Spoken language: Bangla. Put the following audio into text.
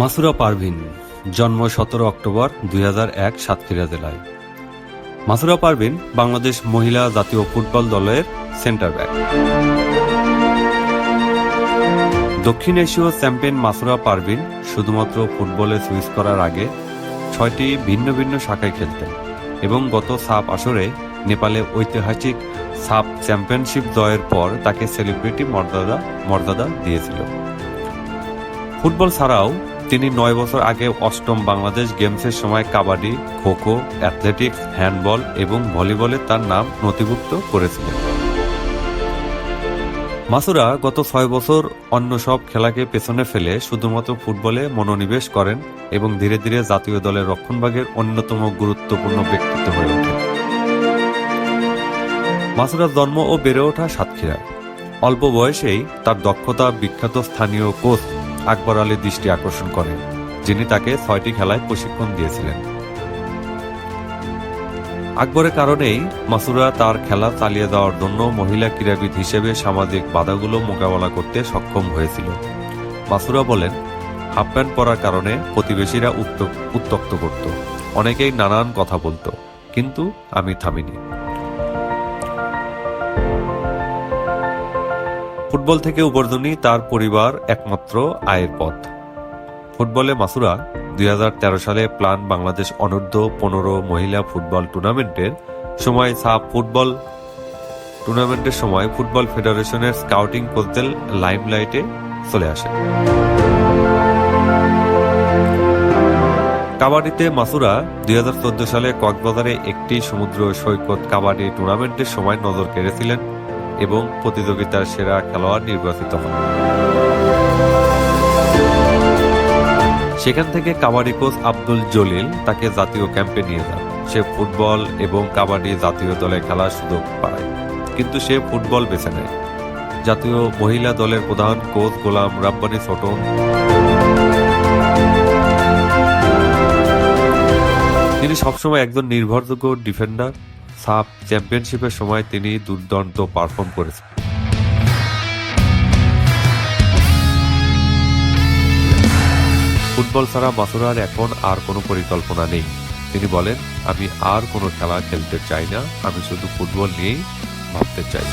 মাসুরা পারভিন, জন্ম সতেরো অক্টোবর দুই হাজার এক সাতক্ষীরা জেলায়। মাসুরা পারভিন বাংলাদেশ মহিলা জাতীয় ফুটবল দলের সেন্টার ব্যাক দক্ষিণ এশীয় চ্যাম্পিয়ন মাসুরা পারভিন শুধুমাত্র ফুটবলে সুইচ করার আগে ছয়টি ভিন্ন ভিন্ন শাখায় খেলতেন এবং গত সাপ আসরে নেপালে ঐতিহাসিক সাপ চ্যাম্পিয়নশিপ জয়ের পর তাকে সেলিব্রিটি মর্যাদা মর্যাদা দিয়েছিল। ফুটবল ছাড়াও তিনি নয় বছর আগে অষ্টম বাংলাদেশ গেমসের সময় কাবাডি, খোখো, অ্যাথলেটিক্স, হ্যান্ডবল এবং ভলিবলে তার নাম নথিভুক্ত করেছিলেন। মাসুরা গত ছয় বছর অন্য সব খেলাকে পেছনে ফেলে শুধুমাত্র ফুটবলে মনোনিবেশ করেন এবং ধীরে ধীরে জাতীয় দলের রক্ষণভাগের অন্যতম গুরুত্বপূর্ণ ব্যক্তিত্ব হয়ে ওঠেন। মাসুরার জন্ম ও বেড়ে ওঠা সাতক্ষীরায় অল্প বয়সেই তার দক্ষতা বিখ্যাত স্থানীয় কোচ আকবর আলীর দৃষ্টি আকর্ষণ করেন, যিনি তাকে ছয়টি খেলায় প্রশিক্ষণ দিয়েছিলেন। আকবরের কারণেই মাসুরা তার খেলা চালিয়ে যাওয়ার জন্য মহিলা ক্রীড়াবিদ হিসেবে সামাজিক বাধাগুলো মোকাবেলা করতে সক্ষম হয়েছিল। মাসুরা বলেন, হাফ প্যান্ট পরার কারণে প্রতিবেশীরা উত্ত- উত্তক্ত করত। অনেকেই নানান কথা বলতো, কিন্তু আমি থামিনি। ফুটবল থেকে উপার্জনই তার পরিবার একমাত্র আয়ের পথ। ফুটবলে মাসুরা দু হাজার তেরো সালে প্লান বাংলাদেশ অনূর্ধ্ব পনেরো মহিলা ফুটবল টুর্নামেন্টের সময় সাব ফুটবল টুর্নামেন্টের সময় ফুটবল ফেডারেশনের স্কাউটিং কোচদের লাইমলাইটে চলে আসে। কাবাডিতে মাসুরা দুই হাজার চোদ্দ সালে কক্সবাজারে একটি সমুদ্র সৈকত কাবাডি টুর্নামেন্টের সময় নজর কেড়েছিলেন। এবং প্রতিযোগিতার সেরা খেলোয়াড় নির্বাচিত হন। সেখান থেকে কাবাডি কোচ আব্দুল জলিল তাকে জাতীয় ক্যাম্পে নিয়ে যান। সে ফুটবল এবং কাবাডি জাতীয় দলে খেলার সুযোগ পায়, কিন্তু সে ফুটবল বেছে নেয়। জাতীয় মহিলা দলের প্রধান কোচ গোলাম রাব্বানি ছোটন তিনি সবসময় একজন নির্ভরযোগ্য ডিফেন্ডার সাব চ্যাম্পিয়নশিপের সময় তিনি দুর্দান্ত পারফর্ম করেছেন। ফুটবল ছাড়া মাসুরার এখন আর কোনো পরিকল্পনা নেই। তিনি বলেন, আমি আর কোনো খেলা খেলতে চাই না, আমি শুধু ফুটবল নিয়েই ভাবতে চাই।